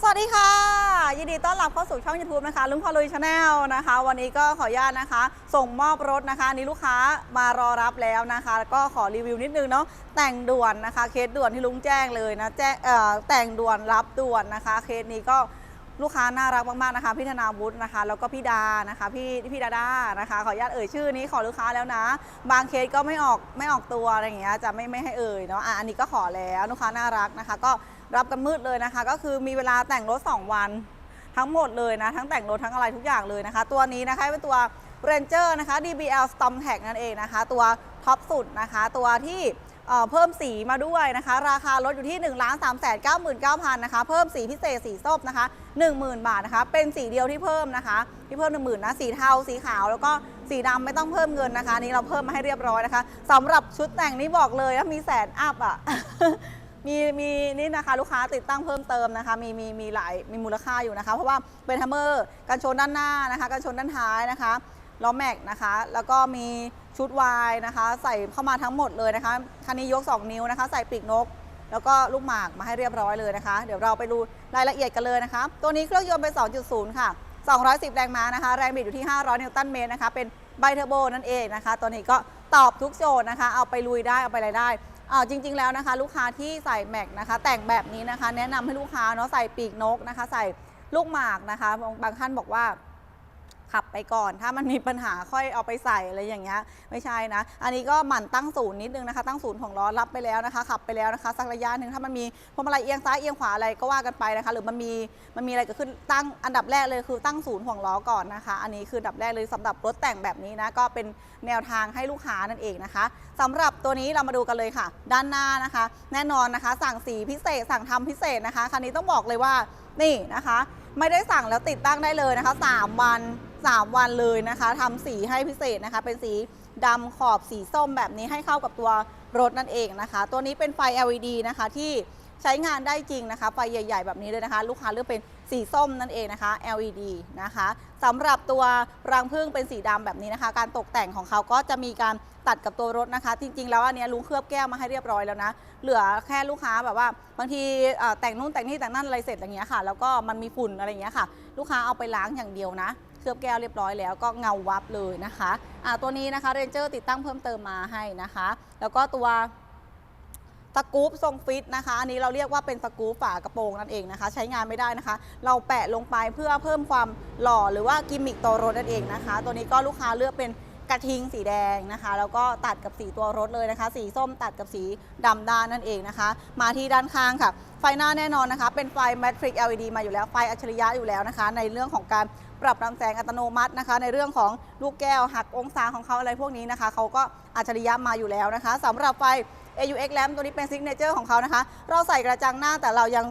สวัสดีค่ะ ยินดีต้อนรับเข้าสู่ช่อง YouTube นะคะ ลุงพอลุยชาแนลนะคะ วันนี้ก็ขออนุญาตนะคะ ส่งมอบรถนะคะนนี้ลูกค้ามารอรับแล้วนะคะ แล้วก็ขอรีวิวนิดนึงเนาะแต่งด่วนนะคะ เคสด่วนที่ลุงแจ้งเลยนะแจ้งเอ่อแต่งด่วนรับด่วนนะคะ เคสนี้ก็ลูกค้าน่ารักมากๆนะคะพี่ธนาวุฒินะคะ แล้วก็พี่ดานะคะพี่พี่ดาดานะคะ ขออนุญาตเอ่ยชื่อนี้ขอลูกค้าแล้วนะ บางเคสก็ไม่ออกไม่ออกตัวอะไรอย่างเงี้ยจะไม่ไม่ให้เอ่ยเนาะอะอันนี้ก็ขอแล้วลูกค้าน่ารักนะคะ ก็ รับกันมืดเลยนะคะ ก็คือมีเวลาแต่งรถ 2 วัน ทั้งหมดเลยนะ ทั้งแต่งรถทั้งอะไรทุกอย่างเลยนะคะ ตัวนี้นะคะเป็นตัว Ranger นะคะ DBL Storm Tag นั่นเองนะคะ ตัวท็อปสุดนะคะ ตัวที่เพิ่มสีมาด้วยนะคะ ราคารถอยู่ที่ 1 3 9 9 9 0 0นะคะ เพิ่มสีพิเศษสีส้มนะคะ 10,000 บาทนะคะ เป็นสีเดียวที่เพิ่มนะคะ ที่เพิ่ม 10,000นะ สีเทา สีขาว แล้วก็สีดำไม่ต้องเพิ่มเงินนะคะ นี้เราเพิ่มมาให้เรียบร้อยนะคะสำหรับชุดแต่งนี้บอกเลยว่ามีแสนอัพอะ มีมีนี่นะคะลูกค้าติดตั้งเพิ่มเติมนะคะ มีมีมีหลายมีมูลค่าอยู่นะคะ เพราะว่าเป็นฮัมเมอร์กันชนด้านหน้านะคะกันชนด้านท้ายนะคะล้อแม็กนะคะ แล้วก็มีชุดวายนะคะ ใส่เข้ามาทั้งหมดเลยนะคะคันนี้ยก 2 นิ้วนะคะ ใส่ปีกนก แล้วก็ลูกหมากมาให้เรียบร้อยเลยนะคะ เดี๋ยวเราไปดูรายละเอียดกันเลยนะคะ ตัวนี้เครื่องยนต์เป็น 2.0 ค่ะ 210 แรงม้านะคะ แรงบิดอยู่ที่ 500 นิวตันเมตรนะคะ เป็นไบเทอร์โบนั่นเองนะคะ ตัวนี้ก็ ตอบทุกโจทย์นะคะ เอาไปลุยได้ เอาไปอะไรได้อ่าจริง ๆ แล้วนะคะ ลูกค้าที่ใส่แม็กนะคะ แต่งแบบนี้นะคะ แนะนำให้ลูกค้าเนาะใส่ปีกนกนะคะ ใส่ลูกหมากนะคะ บางท่านบอกว่า ขับไปก่อน ถ้ามันมีปัญหาค่อยเอาไปใส่อะไรอย่างเงี้ยไม่ใช่นะ อันนี้ก็หมั่นตั้งศูนย์นิดนึงนะคะ ตั้งศูนย์ของล้อรับไปแล้วนะคะ ขับไปแล้วนะคะ สักระยะหนึ่งถ้ามันมีพวงมาลัยเอียงซ้ายเอียงขวาอะไรก็ว่ากันไปนะคะ หรือมันมีมันมีอะไรเกิดขึ้นตั้งอันดับแรกเลยคือตั้งศูนย์ของล้อก่อนนะคะ อันนี้คืออันดับแรกเลยสำหรับรถแต่งแบบนี้นะก็เป็นแนวทางให้ลูกค้านั่นเองนะคะสำหรับตัวนี้เรามาดูกันเลยค่ะ ด้านหน้านะคะ แน่นอนนะคะ สั่งสีพิเศษ สั่งทำพิเศษนะคะคันนี้ต้องบอกเลยว่านี่นะคะ ไม่ได้สั่งแล้วติดตั้งได้เลยนะคะ 3 วัน 3 วันเลยนะคะทำสีให้พิเศษนะคะ เป็นสีดำขอบสีส้มแบบนี้ให้เข้ากับตัวรถนั่นเองนะคะ ตัวนี้เป็นไฟ LED นะคะที่ใช้งานได้จริงนะคะ ไฟใหญ่ ๆ แบบนี้เลยนะคะ ลูกค้าเลือกเป็นสีส้มนั่นเองนะคะ LED นะคะสำหรับตัวรังผึ้งเป็นสีดำแบบนี้นะคะ การตกแต่งของเขาก็จะมีการตัดกับตัวรถนะคะ จริง ๆ แล้วอันนี้ลุงเคลือบแก้วมาให้เรียบร้อยแล้วนะ เหลือแค่ลูกค้าแบบว่า บางทีแต่งนู่นแต่งนี่แต่งนั่นอะไรเสร็จอย่างเงี้ยค่ะ แล้วก็มันมีฝุ่นอะไรอย่างเงี้ยค่ะ ลูกค้าเอาไปล้างอย่างเดียวนะ ลือบแก้วเรียบร้อยแล้วก็เงาวับเลยนะคะอ่าตัวนี้นะคะเรนเจอร์ติดตั้งเพิ่มเติมมาให้นะคะ แล้วก็ตัวสกู๊ปทรงฟิตนะคะ อันนี้เราเรียกว่าเป็นสกู๊ปฝากระโปรงนั่นเองนะคะ ใช้งานไม่ได้นะคะ เราแปะลงไปเพื่อเพิ่มความหล่อหรือว่ากิมมิคตัวรถนั่นเองนะคะ ตัวนี้ก็ลูกค้าเลือกเป็นกระทิงสีแดงนะคะ แล้วก็ตัดกับสีตัวรถเลยนะคะ สีส้มตัดกับสีดำด้านนั่นเองนะคะ มาที่ด้านข้างค่ะ ไฟหน้าแน่นอนนะคะ เป็นไฟ Matrix LED มาอยู่แล้วไฟอัจฉริยะอยู่แล้วนะคะ ในเรื่องของการ ปรับลำแสงอัตโนมัตินะคะ ในเรื่องของลูกแก้วหักองศาของเขาอะไรพวกนี้นะคะเขาก็อัจฉริยะมาอยู่แล้วนะคะสำหรับไฟ AUX Lamp ตัวนี้เป็นซิกเนเจอร์ของเขานะคะ เราใส่กระจังหน้าแต่เรายัง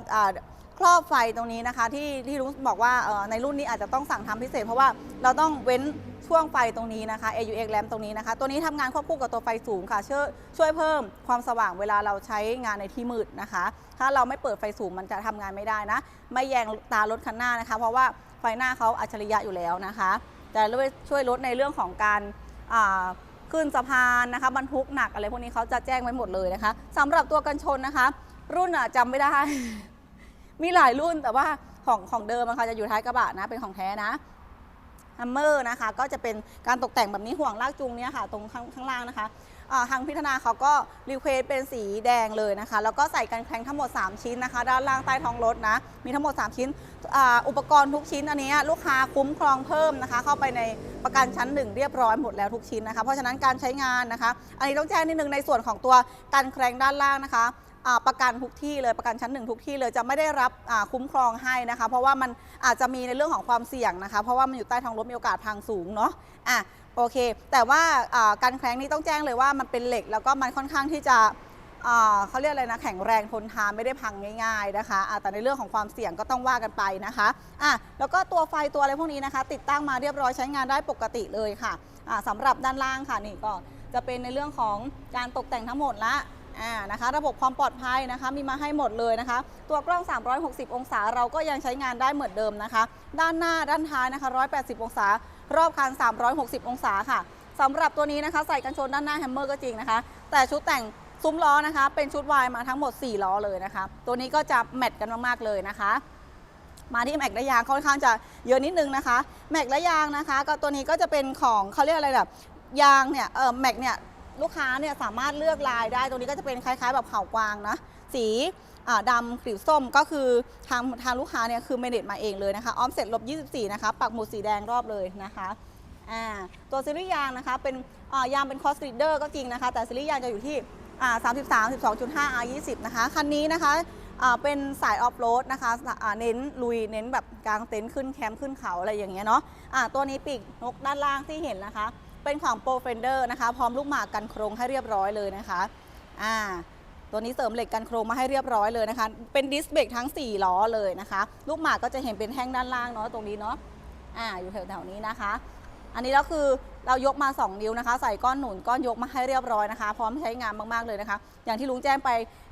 ครอบไฟตรงนี้นะคะที่ที่ลุงบอกว่าในรุ่นนี้อาจจะต้องสั่งทำพิเศษ เพราะว่าเราต้องเว้นช่วงไฟตรงนี้นะคะ AUX Lamp ตรงนี้นะคะ ตัวนี้ทำงานควบคู่กับตัวไฟสูงค่ะช่วยช่วยเพิ่มความสว่างเวลาเราใช้งานในที่มืดนะคะ ถ้าเราไม่เปิดไฟสูงมันจะทำงานไม่ได้นะ ไม่แยงตารถคันหน้านะคะ เพราะว่า ฟหน้าเขาอัจฉริยะอยู่แล้วนะคะจะช่วยลดในเรื่องของการขึ้นสะพานนะคะบรรทุกหนักอะไรพวกนี้เขาจะแจ้งไว้หมดเลยนะคะสำหรับตัวกันชนนะคะ รุ่นอะจำไม่ได้ มีหลายรุ่นแต่ว่าของของเดิมนะคะจะอยู่ท้ายกระบะนะเป็นของแท้นะฮัมเมอร์นะคะ ก็จะเป็นการตกแต่งแบบนี้ห่วงลากจูงเนี่ยค่ะ ตรงข้างข้างล่างนะคะ ทางพิธนาเขาก็รีเควสเป็นสีแดงเลยนะคะ แล้วก็ใส่กันแข็งทั้งหมด 3 ชิ้นนะคะ ด้านล่างใต้ท้องรถนะ มีทั้งหมด 3 ชิ้นออุปกรณ์ทุกชิ้นอันนี้ลูกค้าคุ้มครองเพิ่มนะคะ เข้าไปในประกันชั้นหนึ่งเรียบร้อยหมดแล้วทุกชิ้นนะคะ เพราะฉะนั้นการใช้งานนะคะ อันนี้ต้องแจ้งนิดนึงในส่วนของตัวกันแครงด้านล่างนะคะ ประกันทุกที่เลยประกันชั้นหนึ่งทุกที่เลยจะไม่ได้รับคุ้มครองให้นะคะ เพราะว่ามันอาจจะมีในเรื่องของความเสี่ยงนะคะ เพราะว่ามันอยู่ใต้ท้องรถมีโอกาสพังสูงเนาะอะโอเค แต่ว่าการแครงนี้ต้องแจ้งเลยว่ามันเป็นเหล็ก แล้วก็มันค่อนข้างที่จะเขาเรียกอะไรนะแข็งแรงทนทานไม่ได้พังง่าย ๆนะคะอ่าแต่ในเรื่องของความเสี่ยงก็ต้องว่ากันไปนะคะอะแล้วก็ตัวไฟตัวอะไรพวกนี้นะคะ ติดตั้งมาเรียบร้อยใช้งานได้ปกติเลยค่ะอ่าสำหรับด้านล่างค่ะนี่ก็จะเป็นในเรื่องของการตกแต่งทั้งหมดละ อ่านะคะ ระบบความปลอดภัยนะคะ มีมาให้หมดเลยนะคะ ตัวกล้อง 360 องศาเราก็ยังใช้งานได้เหมือนเดิมนะคะ ด้านหน้าด้านท้ายนะคะ 180 องศา รอบคัน 360 องศาค่ะสำหรับตัวนี้นะคะ ใส่กันชนด้านหน้าแฮมเมอร์ก็จริงนะคะ แต่ชุดแต่งซุ้มล้อนะคะ เป็นชุดวายมาทั้งหมด 4 ล้อเลยนะคะ ตัวนี้ก็จะแมทกันมากๆเลยนะคะมาที่แม็กและยางค่อนข้างจะเยอะนิดนึงนะคะ แม็กและยางนะคะ ก็ตัวนี้ก็จะเป็นของเขาเรียกอะไรแบบยางเนี่ยเออแม็กเนี่ย ลูกค้าเนี่ยสามารถเลือกลายได้ตัวนี้ก็จะเป็นคล้าย ๆ แบบเขากวางนะ สีดำกลิ่วส้มก็คือทางทางลูกค้าเนี่ยคือเมเนจมาเองเลยนะคะ ออมเสร็จลบ 24 นะคะ ปักหมุดสีแดงรอบเลยนะคะตัวซีรีส์ยางนะคะ เป็นยางเป็นคอสรีดเดอร์ก็จริงนะคะ แต่ซีรีส์ยางจะอยู่ที่อ่า33 12.5 R 20นะคะ คันนี้นะคะเป็นสายออฟโรดนะคะเน้นลุยเน้นแบบกางเต็นท์ขึ้นแคมป์ขึ้นเขาอะไรอย่างเงี้ยเนาะอ่าตัวนี้ปีกนกด้านล่างที่เห็นนะคะ เป็นของโปรเฟนเดอร์นะคะ พร้อมลูกหมากกันโครงให้เรียบร้อยเลยนะคะอ่าตัวนี้เสริมเหล็กกันโครงมาให้เรียบร้อยเลยนะคะ เป็นดิสเบรกทั้ง 4 ล้อเลยนะคะ ลูกหมากก็จะเห็นเป็นแท่งด้านล่างเนาะตรงนี้เนาะอ่าอยู่แถวๆนี้นะคะ อันนี้แล้วคือเรายกมา 2 นิ้วนะคะ ใส่ก้อนหนุนก้อนยกมาให้เรียบร้อยนะคะ พร้อมใช้งานมากๆเลยนะคะ อย่างที่ลุงแจ้งไป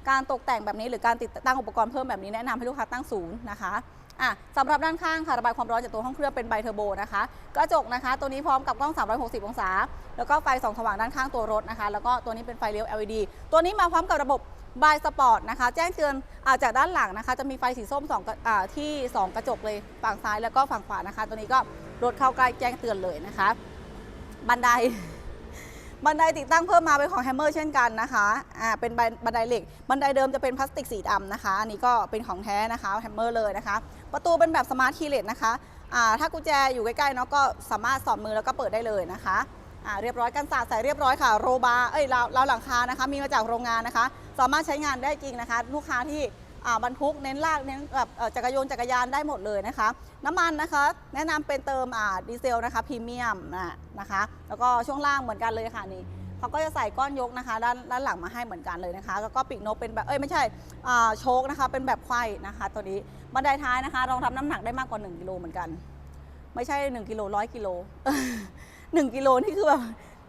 การตกแต่งแบบนี้หรือการติดตั้งอุปกรณ์เพิ่มแบบนี้แนะนำให้ลูกค้าตั้งศูนย์นะคะ อะสำหรับด้านข้างค่ะระบายความร้อนจากตัวห้องเครื่องเป็นไบเทอร์โบนะคะกระจกนะคะ ตัวนี้พร้อมกับกล้อง 360 องศา แล้วก็ไฟส่องสว่างด้านข้างตัวรถนะคะ แล้วก็ตัวนี้เป็นไฟเลี้ยว LED ตัวนี้มาพร้อมกับระบบบายสปอร์ตนะคะ แจ้งเตือนอาจากด้านหลังนะคะ จะมีไฟสีส้มสองกระอ่าที่ 2 กระจกเลยฝั่งซ้ายแล้วก็ฝั่งขวานะคะ ตัวนี้ก็รถเข้าใกล้แจ้งเตือนเลยนะคะ บันได บันไดติดตั้งเพิ่มมาเป็นของแฮมเมอร์เช่นกันนะคะอ่าเป็นบันไดเหล็ก บันไดเดิมจะเป็นพลาสติกสีดำนะคะ อันนี้ก็เป็นของแท้นะคะแฮมเมอร์เลยนะคะ ประตูเป็นแบบสมาร์ทคีเลสนะคะอ่าถ้ากุญแจอยู่ใกล้ๆเนาะก็สามารถสอดมือแล้วก็เปิดได้เลยนะคะอ่าเรียบร้อยกันสาดใส่เรียบร้อยค่ะ โรบาร์เอ้ยราวราวหลังคานะคะ มีมาจากโรงงานนะคะ สามารถใช้งานได้จริงนะคะ ลูกค้าที่ บรรทุกเน้นลากเน้นแบบจักรยานจักรยานได้หมดเลยนะคะ น้ำมันนะคะแนะนำเป็นเติมดีเซลนะคะพรีเมียมนะนะคะ แล้วก็ช่วงล่างเหมือนกันเลยค่ะนี่เขาก็จะใส่ก้อนยกนะคะด้านด้านหลังมาให้เหมือนกันเลยนะคะ แล้วก็ปีกนกเป็นแบบเอ้ยไม่ใช่โชคนะคะ เป็นแบบไขว้นะคะ ตัวนี้บันไดท้ายนะคะ รองรับน้ำหนักได้มากกว่า 1กิโลเหมือนกัน ไม่ใช่ 1กิโลร้อยกิโล1กิโลนี่คือแบบ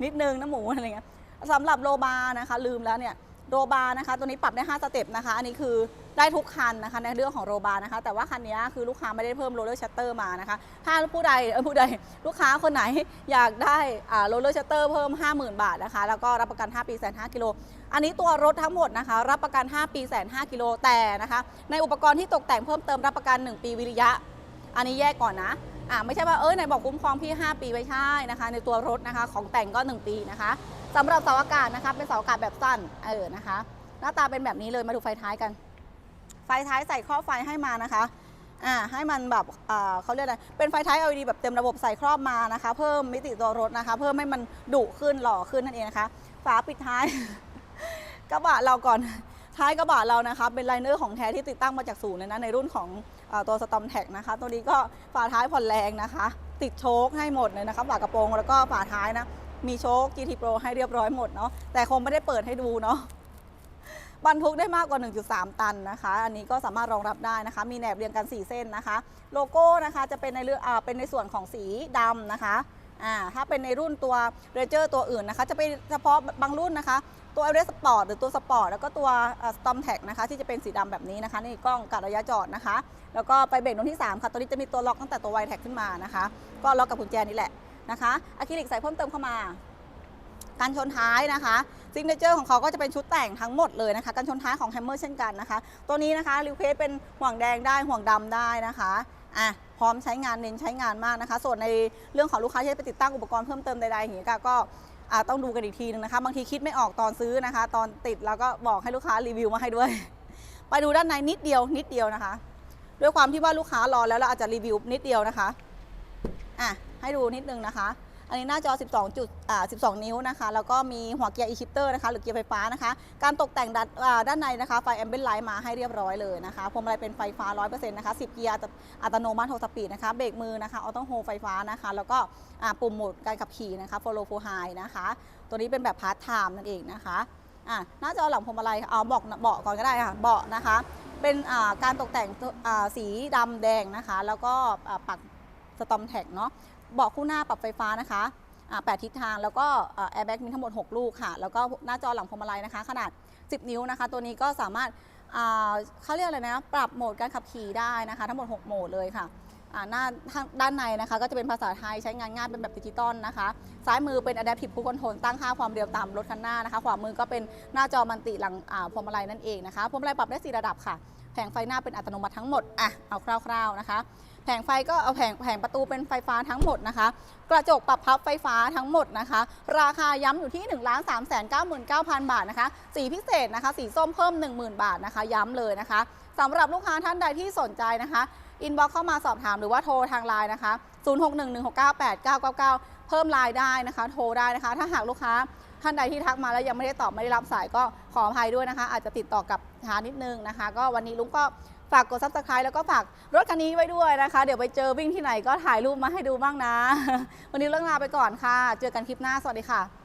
นิดนึงนะหมูอะไรเงี้ยสำหรับโลบานะคะ ลืมแล้วเนี่ย โรบาร์นะคะ ตัวนี้ปรับได้ 5 สเต็ปนะคะ อันนี้คือได้ทุกคันนะคะในเรื่องของโรบาร์นะคะ แต่ว่าคันนี้คือลูกค้าไม่ได้เพิ่มโรลเลอร์ชัตเตอร์มานะคะ ถ้าผู้ใดเออผู้ใดลูกค้าคนไหนอยากได้โรลเลอร์ชัตเตอร์เพิ่ม 50,000 บาทนะคะ แล้วก็รับประกัน 5 ปีแสน5กิโล อันนี้ตัวรถทั้งหมดนะคะ รับประกัน 5 ปีแสน5กิโล แต่นะคะ ในอุปกรณ์ที่ตกแต่งเพิ่มเติมรับประกัน 1 ปีวิริยะ อันนี้แยกก่อนนะอ่าไม่ใช่ว่าเออไหนบอกคุ้มครองพี่ 5 ปีไม่ใช่นะคะ ในตัวรถนะคะของแต่งก็ 1 ปีนะคะ สำหรับเสาอากาศนะคะเป็นเสาอากาศแบบสั้นเออนะคะ หน้าตาเป็นแบบนี้เลยมาดูไฟท้ายกัน ไฟท้ายใส่ข้อไฟให้มานะคะอ่าให้มันแบบอ่าเขาเรียกอะไรเป็นไฟท้าย LED แบบเต็มระบบใส่ครอบมานะคะ เพิ่มมิติตัวรถนะคะ เพิ่มให้มันดุขึ้นหล่อขึ้นนั่นเองนะคะ ฝาปิดท้าย กระบะเราก่อนท้ายกระบะเรานะคะเป็นไลเนอร์ของแท้ที่ติดตั้งมาจากศูนย์เลยนะในรุ่นของอตัวสตอมแท็กนะคะ ตัวนี้ก็ฝาท้ายผ่อนแรงนะคะ ติดโชคให้หมดเลยนะคะฝากระโปรงแล้วก็ฝาท้ายนะ มีโชค GT Pro ให้เรียบร้อยหมดเนาะแต่คงไม่ได้เปิดให้ดูเนาะบรรทุกได้มากกว่า 1.3 ตันนะคะ อันนี้ก็สามารถรองรับได้นะคะ มีแหนบเรียงกัน 4 เส้นนะคะ โลโก้นะคะจะเป็นในเรื่องอ่าเป็นในส่วนของสีดำนะคะอ่าถ้าเป็นในรุ่นตัวเรเจอร์ตัวอื่นนะคะ จะเป็นเฉพาะบางรุ่นนะคะ ตัวเอเวอเรสต์สปอร์ตหรือตัวสปอร์ตแล้วก็ตัวสตอมแท็กนะคะ ที่จะเป็นสีดำแบบนี้นะคะ นี่กล้องกัดระยะจอดนะคะ แล้วก็ไปเบรกตรงที่ 3 ค่ะ ตัวนี้จะมีตัวล็อกตั้งแต่ตัวไวแท็กขึ้นมานะคะ ก็ล็อกกับกุญแจนี่แหละ นะคะอะคริลิกใส่เพิ่มเติมเข้ามาการชนท้ายนะคะซิงเกิลของเขาก็จะเป็นชุดแต่งทั้งหมดเลยนะคะการชนท้ายของแฮมเมอร์เช่นกันนะคะ ตัวนี้นะคะริวเคสเป็นห่วงแดงได้ห่วงดำได้นะคะอะพร้อมใช้งานเน้นใช้งานมากนะคะ ส่วนในเรื่องของลูกค้าที่ไปติดตั้งอุปกรณ์เพิ่มเติมใดๆอย่างนี้ยก็ต้องดูกันอีกทีนึงนะคะ บางทีคิดไม่ออกตอนซื้อนะคะ ตอนติดแล้วก็บอกให้ลูกค้ารีวิวมาให้ด้วย ไปดูด้านในนิดเดียวนิดเดียวนะคะ ด้วยความที่ว่าลูกค้ารอแล้วเราอาจจะรีวิวนิดเดียวนะคะอะ ให้ดูนิดนึงนะคะ อันนี้หน้าจอ 12จุดอ่า12 นิ้วนะคะ แล้วก็มีหัวเกียร์ e-shifter นะคะ หรือเกียร์ไฟฟ้านะคะ การตกแต่งด้านด้านในนะคะ ไฟแอมเบ t ไลท์มาให้เรียบร้อยเลยนะคะ พวงมาลัยเป็นไฟฟ้า 100%นะคะ 10 เกียร์อัตโนมัติ6สปีดนะคะ เบรกมือนะคะ ออโต้โฮไฟฟ้านะคะ แล้วก็อ่าปุ่มโหมดการขับขี่นะคะ follow for high นะคะ ตัวนี้เป็นแบบพาร์ทไทม์นั่นเองนะคะอ่าหน้าจอหลังพวงมาลัยเอาเบาะเบาะก่อนก็ได้ค่ะเบาะนะคะ เป็นอ่าการตกแต่งอ่าสีดำแดงนะคะ แล้วก็อ่าปักสตอมแท็กเนาะ เบาะคู่หน้าปรับไฟฟ้านะคะอ่าแปดทิศทางแล้วก็แอร์แบ็กมีทั้งหมด 6 ลูกค่ะ แล้วก็หน้าจอหลังพวงมาลัยนะคะ ขนาด 10 นิ้วนะคะ ตัวนี้ก็สามารถเขาเรียกอะไรนะ ปรับโหมดการขับขี่ได้นะคะ ทั้งหมด 6 โหมดเลยค่ะหน้าด้านในนะคะ ก็จะเป็นภาษาไทยใช้งานง่ายเป็นแบบดิจิตอลนะคะ ซ้ายมือเป็น Adaptive Cruise Control ตั้งค่าความเร็วตามรถคันหน้านะคะ ขวามือก็เป็นหน้าจอมันติหลังพวงมาลัยนั่นเองนะคะพวงมาลัยปรับได้ 4 ระดับค่ะ แผงไฟหน้าเป็นอัตโนมัติทั้งหมด อะ เอาคร่าวๆนะคะ แผงไฟก็เอาแผงแผงประตูเป็นไฟฟ้าทั้งหมดนะคะ กระจกปรับพับไฟฟ้าทั้งหมดนะคะ ราคาย้ำอยู่ที่ 1 3 9 9 9 0 0 บาทนะคะ สีพิเศษนะคะ สีส้มเพิ่ม 10,000 บาทนะคะ ย้ำเลยนะคะสำหรับลูกค้าท่านใดที่สนใจนะคะอินบ็อกเข้ามาสอบถามหรือว่าโทรทางไลน์นะคะ 0611698999 เพิ่มไลน์ได้นะคะ โทรได้นะคะ ถ้าหากลูกค้าท่านใดที่ทักมาแล้วยังไม่ได้ตอบไม่ได้รับสายก็ขออภัยด้วยนะคะ อาจจะติดต่อกับหานิดนึงนะคะ ก็วันนี้ลุงก็ฝากกดซับสไคร b e แล้วก็ฝากรถคันนี้ไว้ด้วยนะคะ เดี๋ยวไปเจอวิ่งที่ไหนก็ถ่ายรูปมาให้ดูบ้างนะ วันนี้เรื่องลาไปก่อนค่ะ เจอกันคลิปหน้าสวัสดีค่ะ